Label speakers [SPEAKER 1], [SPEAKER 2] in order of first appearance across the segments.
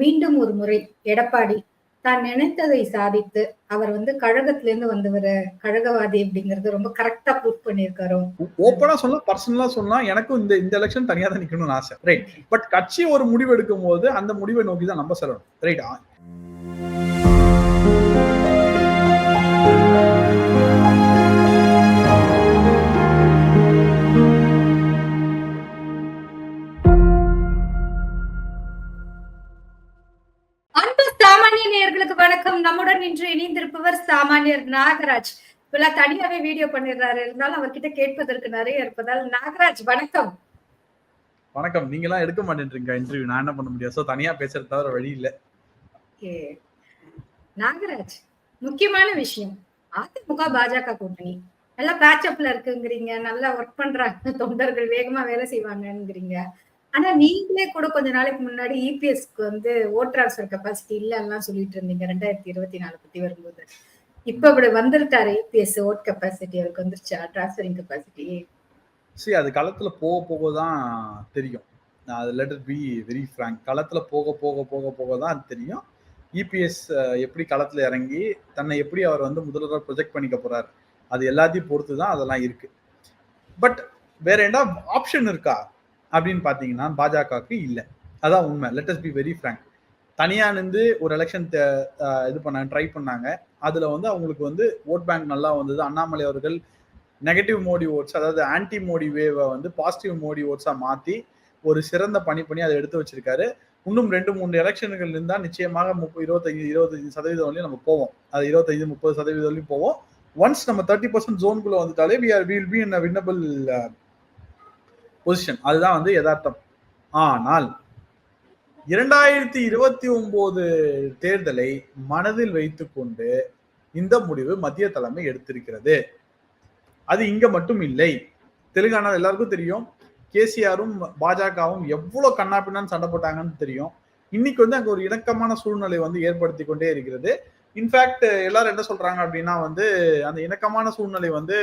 [SPEAKER 1] மீண்டும் ஒரு முறை எடப்பாடி தான் நினைத்ததை சாதித்து அவர் வந்து கழகத்திலேருந்து வந்தவர் கழகவாதி அப்படிங்கறது ரொம்ப கரெக்டா ப்ரூவ் பண்ணியிருக்காரோ.
[SPEAKER 2] ஓப்பனா சொல்ல பர்சனலா சொன்னா எனக்கும் இந்த இந்த எலெக்ஷன் தனியா தான் நிக்கணும்னு ஆசை. ரைட் பட் கட்சி ஒரு முடிவு எடுக்கும் போது அந்த முடிவை நோக்கி தான் நம்ம செல்லணும். ரைட்
[SPEAKER 1] சாமானியர் நாகராஜ். இப்பெல்லாம் தனியாவே வீடியோ பண்ணிடுறாரு. இருந்தாலும் அவர்கிட்ட கேட்பதற்கு நிறைய இருப்பதால் நாகராஜ் வணக்கம்.
[SPEAKER 2] வணக்கம். நீங்க எல்லாம் எடுக்க மாட்டேன்றீங்க இன்டர்வியூ நான் என்ன பண்ண முடியாது சோ தனியா பேசுறது தவிர வழி இல்ல.
[SPEAKER 1] நாகராஜ் முக்கியமான விஷயம். அதிமுக பாஜக கூட்டணி. நல்லா பேட்சப்ல இருக்குங்கிறீங்க. நல்லா ஒர்க் பண்றாங்க. தொண்டர்கள் வேகமா வேலை செய்வாங்கங்கிறீங்க. ஆனா நீங்களே கூட கொஞ்ச நாளைக்கு முன்னாடி இபிஎஸ்க்கு வந்து ஓட் டிரான்ஸ்ஃபர் கெப்பாசிட்டி இல்லைன்னா சொல்லிட்டு இருந்தீங்க. ரெண்டாயிரத்தி இருபத்தி நாலு பத்தி வரும்போது. இப்ப இப்படி வந்துருட்டாரு ஐபிஎஸ் ஓட் கெப்பாசிட்டி அவருக்கு வந்துருச்சா? டிரான்ஸ்ஃபரிங் கெப்பாசிட்டி
[SPEAKER 2] சரி அது களத்துல போக போக தான் தெரியும். அது லெட்டர் பி வெரி ஃப்ராங்க் களத்துல போக போக போக போக தான் அது தெரியும் இபிஎஸ் எப்படி களத்துல இறங்கி தன்னை எப்படி அவர் வந்து முதல்வராக ப்ரொஜெக்ட் பண்ணிக்க போறாரு? அது எல்லாத்தையும் பொறுத்து தான் அதெல்லாம் இருக்கு. பட் வேற என்ன ஆப்ஷன் இருக்கா? அப்படின்னு பார்த்தீங்கன்னா பாஜகவுக்கு இல்லை. அதான் உண்மை. லெட்டஸ் பி வெரி ஃப்ராங்க் தனியாக நின்று ஒரு எலெக்ஷன் இது பண்ணாங்க ட்ரை பண்ணாங்க. அதில் வந்து அவங்களுக்கு வந்து ஓட் பேங்க் நல்லா வந்தது. அண்ணாமலை அவர்கள் நெகட்டிவ் மோடி ஓட்ஸ் அதாவது ஆன்டி மோடி வேவை வந்து பாசிட்டிவ் மோடி ஓட்ஸாக மாற்றி ஒரு சிறந்த பணி பண்ணி அதை எடுத்து வச்சிருக்காரு. இன்னும் ரெண்டு மூணு எலெக்ஷன்கள் இருந்தால் நிச்சயமாக முப்பது இருபத்தஞ்சு இருபத்தஞ்சு சதவீதம் வரையும் நம்ம போவோம். அது இருபத்தஞ்சு முப்பது சதவீதம் வரையும் போவோம். ஒன்ஸ் நம்ம தேர்ட்டி பர்சன்ட் ஜோனுக்குள்ள வந்துட்டாலே we are will be in winnable position அதுதான் வந்து யதார்த்தம். ஆனால் இரண்டாயிரத்தி இருபத்தி ஒன்பது தேர்தலை மனதில் வைத்துக்கொண்டு இந்த முடிவு மத்திய தலைமை எடுத்திருக்கிறது. அது இங்க மட்டும் இல்லை. தெலுங்கானா எல்லாருக்கும் தெரியும். கேசிஆரும் பாஜகவும் எவ்வளவு கண்ணாப்பின்னான்னு சண்டை போட்டாங்கன்னு தெரியும். இன்னைக்கு வந்து அங்க ஒரு இணக்கமான சூழ்நிலை வந்து ஏற்படுத்தி கொண்டே இருக்கிறது. இன்ஃபேக்ட் எல்லாரும் என்ன சொல்றாங்க அப்படின்னா வந்து அந்த இணக்கமான சூழ்நிலை வந்து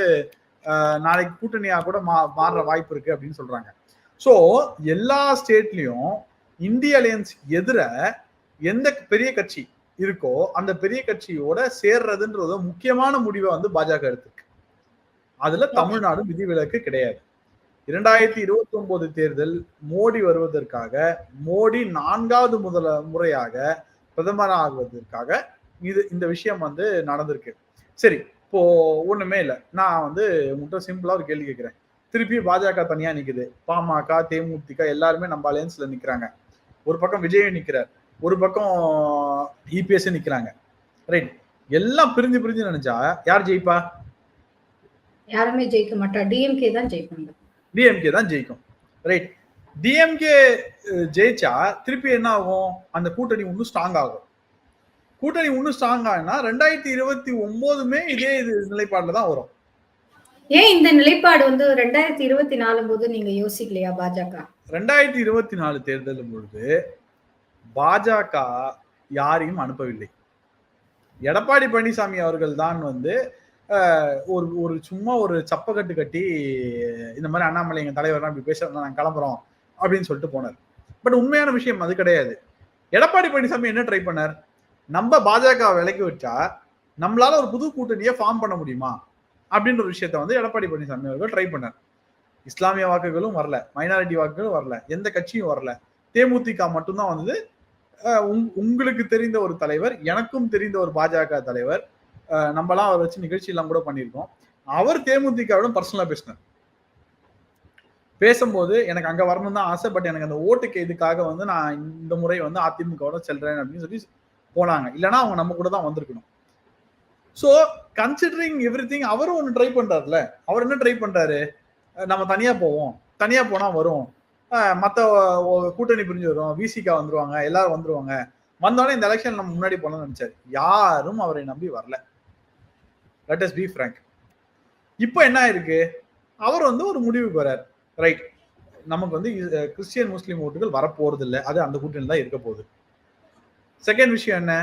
[SPEAKER 2] நாளைக்கு கூட்டணியா கூட மா மாறுற வாய்ப்பு இருக்கு அப்படின்னு சொல்றாங்க. ஸோ எல்லா ஸ்டேட்லயும் இந்திய அலையன்ஸ் எதிர எந்த பெரிய கட்சி இருக்கோ அந்த பெரிய கட்சியோட சேர்றதுன்றது முக்கியமான முடிவை வந்து பாஜக எடுத்திருக்கு. அதுல தமிழ்நாடு விதிவிலக்கு கிடையாது. இரண்டாயிரத்தி இருபத்தி ஒன்பது தேர்தல் மோடி வருவதற்காக மோடி நான்காவது முதல முறையாக பிரதமர் ஆகுவதற்காக இது இந்த விஷயம் வந்து நடந்திருக்கு. சரி இப்போ ஒண்ணுமே இல்லை. நான் வந்து உங்கள்கிட்ட சிம்பிளா ஒரு கேள்வி கேட்கிறேன் திருப்பி பாஜக தனியா நிக்குது. பாமக தேமுதிக எல்லாருமே நம்ம அலையன்ஸ்ல நிக்கிறாங்க. ஒரு பக்கம் விஜய் நிக்கிறார் ஒரு பக்கம் இபிஎஸ் நிக்கிறாங்க. ரைட் எல்லாம் பிரிஞ்சு பிரிஞ்சு நினைச்சா யார் ஜெயிப்பா?
[SPEAKER 1] யாருமே ஜெயிக்க மாட்டா. டிஎம்கே தான் ஜெயிப்பாங்க
[SPEAKER 2] டிஎம்கே தான் ஜெயிக்கும். ரைட் டிஎம்கே ஜெயிச்சா திருப்பி என்ன ஆகும்? அந்த கூட்டணி இன்னும் ஸ்ட்ராங் ஆகும். கூட்டணி இன்னும் ஸ்ட்ராங் ஆகுனா ரெண்டாயிரத்தி இருபத்தி ஒன்பதுமே இதே இது நிலைப்பாடுல தான் வரும்.
[SPEAKER 1] ஏன் இந்த நிலைப்பாடு வந்து ரெண்டாயிரத்தி இருபத்தி நாலு போது நீங்க யோசிக்கலையா பாஜக?
[SPEAKER 2] ரெண்டாயிரத்தி இருபத்தி நாலு தேர்தல் பொழுது பாஜக யாரையும் அனுப்பவில்லை. எடப்பாடி பழனிசாமி அவர்கள் தான் வந்து ஒரு ஒரு சும்மா ஒரு சப்பக்கட்டு கட்டி இந்த மாதிரி அண்ணாமலை எங்க தலைவர்லாம் இப்படி பேசுறதா நாங்க கிளம்புறோம் அப்படின்னு சொல்லிட்டு போனார். பட் உண்மையான விஷயம் அது கிடையாது. எடப்பாடி பழனிசாமி என்ன ட்ரை பண்ணார்? நம்ம பாஜக விலைக்கு வச்சா நம்மளால ஒரு புது கூட்டணியை ஃபார்ம் பண்ண முடியுமா? அப்படின்ற ஒரு விஷயத்த வந்து எடப்பாடி பழனிசாமி அவர்கள் ட்ரை பண்ணார். இஸ்லாமிய வாக்குகளும் வரல மைனாரிட்டி வாக்குகளும் வரல எந்த கட்சியும் வரல. தேமுதிக மட்டும்தான் வந்தது. உங்களுக்கு தெரிந்த ஒரு தலைவர் எனக்கும் தெரிந்த ஒரு பாஜக தலைவர் நம்மலாம் அவர் வச்சு நிகழ்ச்சி எல்லாம் கூட பண்ணியிருக்கோம். அவர் தேமுதிகவிடம் பர்சனலா பேசினார். பேசும்போது எனக்கு அங்க வரணும் தான் ஆசை பட் எனக்கு அந்த ஓட்டுக்கு இதுக்காக வந்து நான் இந்த முறை வந்து அதிமுகவோட செல்றேன் அப்படின்னு சொல்லி போனாங்க. இல்லைன்னா அவங்க நம்ம கூட தான் வந்திருக்கணும். ஸோ கன்சிடரிங் எவ்ரி திங் அவரும் ஒன்று ட்ரை பண்றாருல அவர் என்ன ட்ரை பண்றாரு? நம்ம தனியா போவோம். தனியா போனா வரும். மற்ற கூட்டணி பிரிஞ்சு வரும். விசிகா வந்துருவாங்க. எல்லாரும் வந்துருவாங்க. வந்தோடனே இந்த எலெக்ஷன் நம்ம முன்னாடி போனோம்னு நினைச்சாரு. யாரும் அவரை நம்பி வரல. லெட் அஸ் பி ஃப்ரங்க் இப்போ என்ன ஆயிருக்கு? அவர் வந்து ஒரு முடிவுக்கு வரார் ரைட் நமக்கு வந்து கிறிஸ்டியன் முஸ்லீம் ஓட்டுகள் வரப்போறது இல்லை அது அந்த கூட்டணி தான் இருக்க போகுது. செகண்ட் விஷயம் என்ன?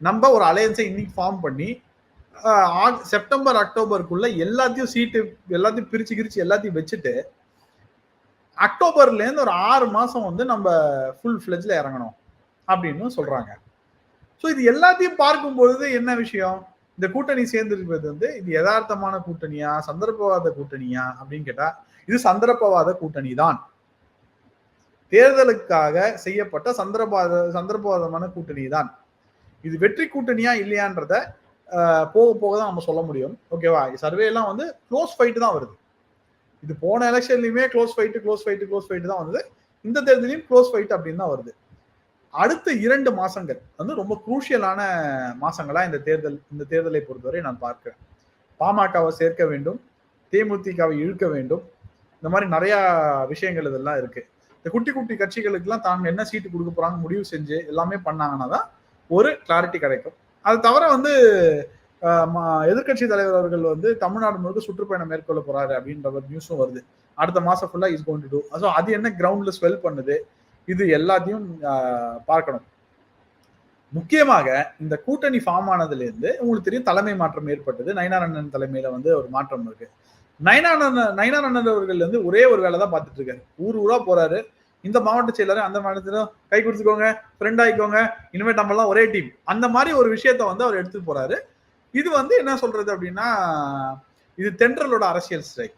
[SPEAKER 2] நம்ம ஒரு அலையன்ஸை இன்னைக்கு ஃபார்ம் பண்ணி செப்டம்பர் அக்டோபருக்குள்ள எல்லாத்தையும் சீட்டு எல்லாத்தையும் பிரிச்சு கிரிச்சு எல்லாத்தையும் வச்சுட்டு அக்டோபர்ல இருந்து ஒரு ஆறு மாசம் வந்து நம்ம ஃபுல் ஃபிளெஜ்ல இறங்கணும் அப்படின்னு சொல்றாங்க. ஸோ இது எல்லாத்தையும் பார்க்கும் பொழுது என்ன விஷயம்? இந்த கூட்டணி சேர்ந்திருக்கிறது வந்து இது யதார்த்தமான கூட்டணியா? சந்தர்ப்பவாத கூட்டணியா? அப்படின்னு கேட்டா இது சந்தர்ப்பவாத கூட்டணி தான் தேர்தலுக்காக செய்யப்பட்ட சந்தர்ப்பவாத சந்தர்ப்பவாதமான கூட்டணி தான் இது வெற்றி கூட்டணியா இல்லையான்றத போக போக தான் நம்ம சொல்ல முடியும். ஓகேவா சர்வே எல்லாம் வந்து க்ளோஸ் ஃபைட் தான் வருது. இது போன எலெக்ஷன்லயுமே close fight close fight close fight தான் வந்து இந்த தேர்தலையும் க்ளோஸ் ஃபைட் அப்படின்னு தான் வருது. அடுத்த இரண்டு மாசங்கள் வந்து ரொம்ப குரூஷியலான மாசங்களா இந்த தேர்தல் இந்த தேர்தலை பொறுத்தவரை நான் பார்க்கிறேன். பாமகவை சேர்க்க வேண்டும் தேமுதிகவை இழுக்க வேண்டும். இந்த மாதிரி நிறைய விஷயங்கள் இதெல்லாம் இருக்கு. இந்த குட்டி குட்டி கட்சிகளுக்கெல்லாம் தாங்க என்ன சீட்டு கொடுக்க போறாங்க முடிவு செஞ்சு எல்லாமே பண்ணாங்கன்னா தான் ஒரு கிளாரிட்டி கிடைக்கும். அது தவிர வந்து எதிர்கட்சி தலைவர் அவர்கள் வந்து தமிழ்நாடு முழுக்க சுற்றுப்பயணம் மேற்கொள்ள போறாரு அப்படின்ற ஒரு நியூஸும் வருது. அடுத்த மாசம் ஃபுல்லா is going to do so அது என்ன கிரவுண்ட்ல ஸ்வெல் பண்ணுது? இது எல்லாத்தையும் பார்க்கணும். முக்கியமாக இந்த கூட்டணி ஃபார்ம் ஆனதுல இருந்து உங்களுக்கு தெரியும் தலைமை மாற்றம் ஏற்பட்டது. நயனார் அண்ணன் தலைமையில வந்து ஒரு மாற்றம் இருக்கு. நயனானந்த அண்ணன் அண்ணன் அவர்கள் வந்து ஒரே ஒரு வேலை தான் பார்த்துட்டு இருக்காரு. ஊர் ஊரா போறாரு. இந்த மாவட்ட செயலர் அந்த மாவட்டத்திலும் கை கொடுத்துக்கோங்க ஃப்ரெண்ட் ஆகிக்கோங்க இனிமேல் நம்ம எல்லாம் ஒரே டீம் அந்த மாதிரி ஒரு விஷயத்த வந்து அவர் எடுத்துட்டு போறாரு. இது வந்து என்ன சொல்றது அப்படின்னா இது தென்றலோட அரசியல் ஸ்டைல்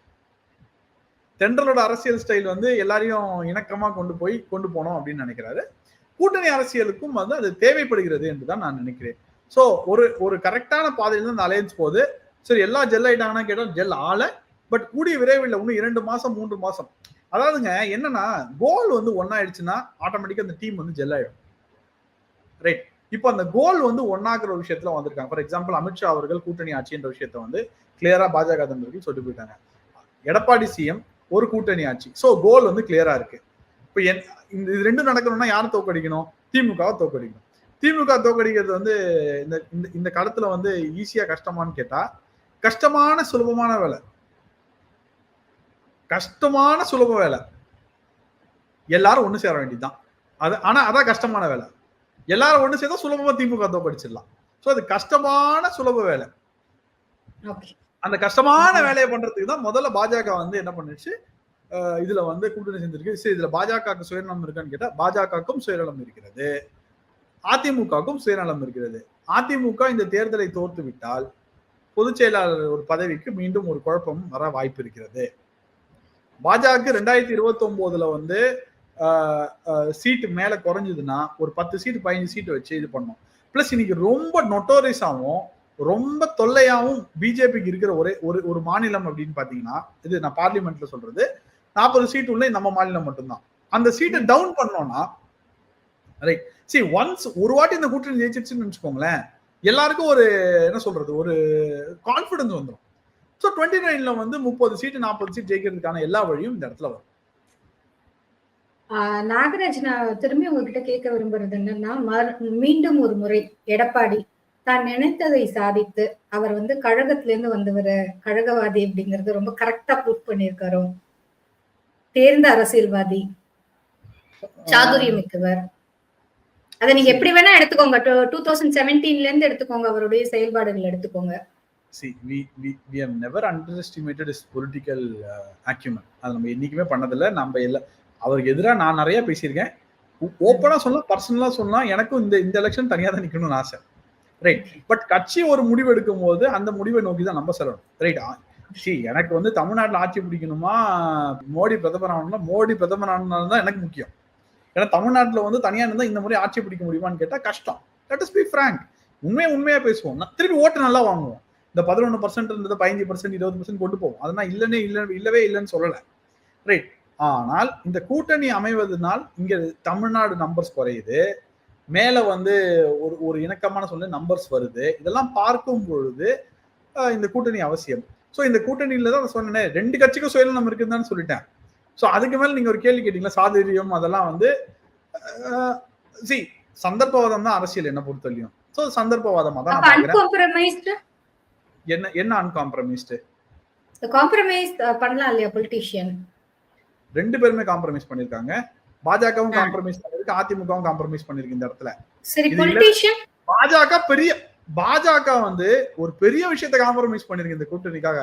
[SPEAKER 2] தென்றலோட அரசியல் ஸ்டைல் வந்து எல்லாரையும் இணக்கமா கொண்டு போய் கொண்டு போனோம் அப்படின்னு நினைக்கிறாரு. கூட்டணி அரசியலுக்கும் வந்து அது தேவைப்படுகிறது என்று தான் நான் நினைக்கிறேன். ஸோ ஒரு ஒரு கரெக்டான பாதையில் தான் இந்த அலையன்ஸ் போகுது. சரி எல்லா ஜெல் ஆயிட்டாங்கன்னா கேட்டால் ஜெல் ஆலை பட் கூடிய விரைவில் இன்னும் இரண்டு மாசம் மூன்று மாசம். அதாவதுங்க என்னன்னா கோல் வந்து ஒன்னாயிடுச்சுன்னா ஆட்டோமேட்டிக்கா அந்த டீம் வந்து ஜெல் ஆயிடும். ரைட் இப்போ அந்த கோல் வந்து ஒன்னாக்குற விஷயத்துல வந்திருக்காங்க. ஃபார் எக்ஸாம்பிள் அமித்ஷா அவர்கள் கூட்டணி ஆட்சின்ற விஷயத்த வந்து கிளியரா பாஜக தந்தர்கள் சொல்லி போயிட்டாங்க. எடப்பாடி சிஎம் ஒரு கூட்டணி ஆட்சி. ஸோ கோல் வந்து கிளியரா இருக்கு. இப்போ என் இந்த இது ரெண்டும் நடக்கணும்னா யாரை தோக்கடிக்கணும்? திமுகவை தோக்கடிக்கணும்? திமுக தோக்கடிக்கிறது வந்து இந்த இந்த இந்த வந்து ஈஸியா கஷ்டமான்னு கேட்டா கஷ்டமான சுலபமான வேலை. கஷ்டமான சுலப வேலை. எல்லாரும் ஒண்ணு சேர வேண்டியதுதான். அது ஆனா அதான் கஷ்டமான வேலை. எல்லாரும் ஒண்ணு சேர்ந்தா சுலபமா திமுக தோக்கடிச்சிடலாம் ஸோ அது கஷ்டமான சுலப வேலை. அந்த கஷ்டமான வேலையை பண்றதுக்கு தான் முதல்ல பாஜக வந்து என்ன பண்ணுச்சு? இதுல வந்து கூட்டணி செஞ்சிருக்கு சரி இதுல பாஜகவுக்கு சுயநலம் இருக்கான்னு கேட்டா பாஜகவுக்கும் சுயநலம் இருக்கிறது. அதிமுகவுக்கும் சுயநலம் இருக்கிறது. அதிமுக இந்த தேர்தலை தோற்று விட்டால் பொதுச் செயலாளர் ஒரு பதவிக்கு மீண்டும் ஒரு குழப்பம் வர வாய்ப்பு இருக்கிறது. பாஜக ரெண்டாயிரத்தி இருபத்தி ஒன்பதுல வந்து சீட்டு மேல குறைஞ்சதுன்னா ஒரு பத்து சீட்டு பதினஞ்சு சீட்டு வச்சு இது பண்ணோம் பிளஸ் இன்னைக்கு ரொம்ப நொட்டோரிஸாவும் ரொம்ப தொல்லையாவும் பிஜேபிக்கு இருக்கிற ஒரே ஒரு ஒரு மாநிலம் அப்படின்னு பாத்தீங்கன்னா இது நான் பார்லிமெண்ட்ல சொல்றது நாற்பது சீட் உள்ள நம்ம மாநிலம் மட்டும்தான். அந்த சீட்டை டவுன் பண்ணோம்னா ரைட் சி ஒன்ஸ் ஒரு வாட்டி இந்த கூட்டணி ஜெயிச்சிருச்சுன்னு வச்சுக்கோங்களேன் எல்லாருக்கும் ஒரு என்ன சொல்றது ஒரு கான்பிடன்ஸ் வந்துடும் ஸோ டுவெண்ட்டி நைன்ல வந்து முப்பது சீட்டு நாற்பது சீட் ஜெயிக்கிறதுக்கான எல்லா வழியும் இந்த இடத்துல வரும்.
[SPEAKER 1] ஆஹ் நாகராஜ் நான் திரும்பி உங்ககிட்ட கேட்க விரும்புறது என்னன்னா மீண்டும் ஒரு முறை எடப்பாடி தான் நினைத்ததை சாதித்து அவர் வந்து கழகத்துல இருந்து வந்தவர் கழகவாதி அப்படிங்கறது ரொம்ப கரெக்டா ப்ரூவ் பண்ணியிருக்காரோ? தேர்ந்த அரசியல்வாதி சாதுரியம் மிக்கவர் அதை நீங்க எப்படி வேணா எடுத்துக்கோங்க. டூ தௌசண்ட் செவன்டீன்ல இருந்து எடுத்துக்கோங்க அவருடைய செயல்பாடுகள் எடுத்துக்கோங்க.
[SPEAKER 2] See we we we never underestimated is political argument அது நம்ம என்னைக்குமே பண்ணதில்ல. நம்ம எல்லாம் அவருக்கு எதிராக நான் நிறைய பேசியிருக்கேன். ஓப்பனா சொன்னால் பர்சனலா சொன்னால் எனக்கும் இந்த இந்த எலெக்ஷன் தனியாக தான் நிற்கணும்னு ஆசை. ரைட் பட் கட்சி ஒரு முடிவு எடுக்கும் போது அந்த முடிவை நோக்கி தான் நம்ம செல்லணும். ரைட் சி எனக்கு வந்து தமிழ்நாட்டில் ஆட்சி பிடிக்கணுமா? மோடி பிரதமர் ஆகணும்னா மோடி பிரதமர் ஆகணும்னால தான் எனக்கு முக்கியம். ஏன்னா தமிழ்நாட்டில் வந்து தனியாக இருந்தால் இந்த மாதிரி ஆட்சி பிடிக்க முடியுமான்னு கேட்டால் கஷ்டம். லெட் இஸ் பி ஃப்ராங்க் உண்மையை உண்மையாக பேசுவோம். நான் திருப்பி ஓட்டு நல்லா வாங்குவோம். இந்த பதினொன்று பர்சன்ட் இருந்தது பதினஞ்சு பர்சன்ட் இருபது பர்சன்ட் கொண்டு போவோம். அதெல்லாம் இல்லைன்னே இல்லை இல்லவே இல்லைன்னு சொல்லலை. ரைட் ஆனால் இந்த கூட்டணி அமைவதனால் இங்க தமிழ்நாடு நம்பர்ஸ் குறையுது. மேல வந்து ஒரு ஒரு இணக்கமான சொல்ல நம்பர்ஸ் வருது. இதெல்லாம் பார்க்கும் பொழுது இந்த கூட்டணி அவசியம். ஸோ இந்த கூட்டணியில தான் சொன்னேன் ரெண்டு கட்சிக்கும் சுயநலம் இருக்குன்னு தான் சொல்லிட்டேன். ஸோ அதுக்கு மேல நீங்க ஒரு கேள்வி கேட்டீங்களா? சாதுரியம் அதெல்லாம் வந்து சி சந்தர்ப்பவாதம் தான் அரசியல் என்ன பொறுத்தவரையும் ஸோ சந்தர்ப்பவாதமா தான்
[SPEAKER 1] அப்ப
[SPEAKER 2] நான் பார்க்கிறேன்
[SPEAKER 1] அன்காம்ப்ரமைஸ்டு
[SPEAKER 2] என்ன என்ன அன்காம்ப்ரமைஸ்டு
[SPEAKER 1] காம்ப்ரமைஸ் பண்ணலாம் இல்லையா பொலிட்டீஷியன்
[SPEAKER 2] ரெண்டு பேருமே காம்ப்ரமைஸ் பண்ணிருக்காங்க. பாஜகவும். காம்ப்ரமைஸ் பண்ணிருக்கு அதிமுகவும் காம்ப்ரமைஸ் பண்ணிருக்கு இந்த இடத்துல.
[SPEAKER 1] சரி பொலிட்டீஷியன்
[SPEAKER 2] பாஜக பெரிய பாஜக வந்து ஒரு பெரிய விஷயத்தை காம்ப்ரமைஸ் பண்ணிருக்கு இந்த கூட்டணிக்காக.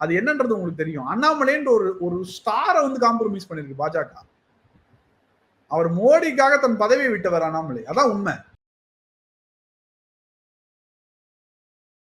[SPEAKER 2] அது என்னன்றது உங்களுக்கு தெரியும். அண்ணாமலைன்ற ஒரு ஒரு ஸ்டாரை வந்து காம்ப்ரமைஸ் பண்ணிருக்கு பாஜக. அவர் மோடிக்காக தன் பதவியை விட்டவர் அண்ணாமலை. அதான் உண்மை.